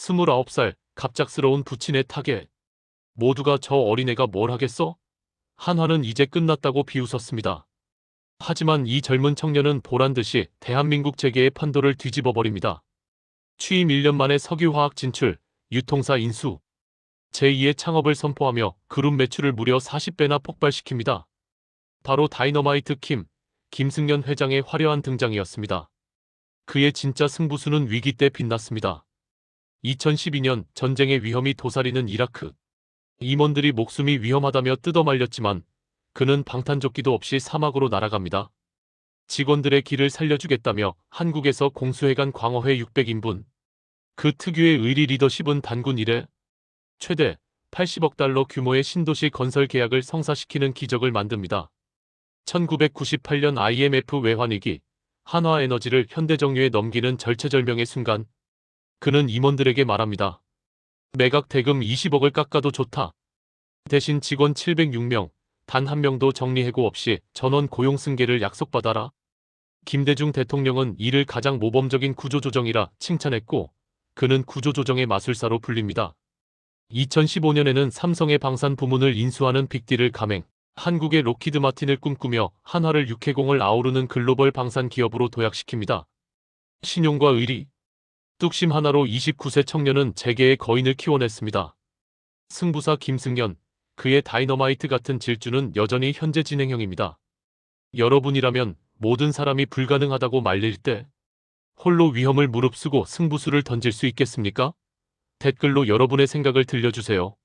29살 갑작스러운 부친의 타겟. 모두가 저 어린애가 뭘 하겠어? 한화는 이제 끝났다고 비웃었습니다. 하지만 이 젊은 청년은 보란듯이 대한민국 재계의 판도를 뒤집어 버립니다. 취임 1년 만에 석유화학 진출, 유통사 인수, 제2의 창업을 선포하며 그룹 매출을 무려 40배나 폭발시킵니다. 바로 다이너마이트 킴, 김승연 회장의 화려한 등장이었습니다. 그의 진짜 승부수는 위기 때 빛났습니다. 2012년 전쟁의 위험이 도사리는 이라크. 임원들이 목숨이 위험하다며 뜯어말렸지만 그는 방탄조끼도 없이 사막으로 날아갑니다. 직원들의 길을 살려주겠다며 한국에서 공수해관 광어회 600인분. 그 특유의 의리 리더십은 단군 이래 최대 80억 달러 규모의 신도시 건설 계약을 성사시키는 기적을 만듭니다. 1998년 IMF 외환위기, 한화에너지를 현대정유에 넘기는 절체절명의 순간, 그는 임원들에게 말합니다. 매각 대금 20억을 깎아도 좋다. 대신 직원 706명, 단 한 명도 정리해고 없이 전원 고용 승계를 약속받아라. 김대중 대통령은 이를 가장 모범적인 구조조정이라 칭찬했고, 그는 구조조정의 마술사로 불립니다. 2015년에는 삼성의 방산 부문을 인수하는 빅딜을 감행, 한국의 로키드 마틴을 꿈꾸며 한화를 육해공을 아우르는 글로벌 방산 기업으로 도약시킵니다. 신용과 의리, 뚝심 하나로 29세 청년은 재계의 거인을 키워냈습니다. 승부사 김승연, 그의 다이너마이트 같은 질주는 여전히 현재 진행형입니다. 여러분이라면 모든 사람이 불가능하다고 말릴 때 홀로 위험을 무릅쓰고 승부수를 던질 수 있겠습니까? 댓글로 여러분의 생각을 들려주세요.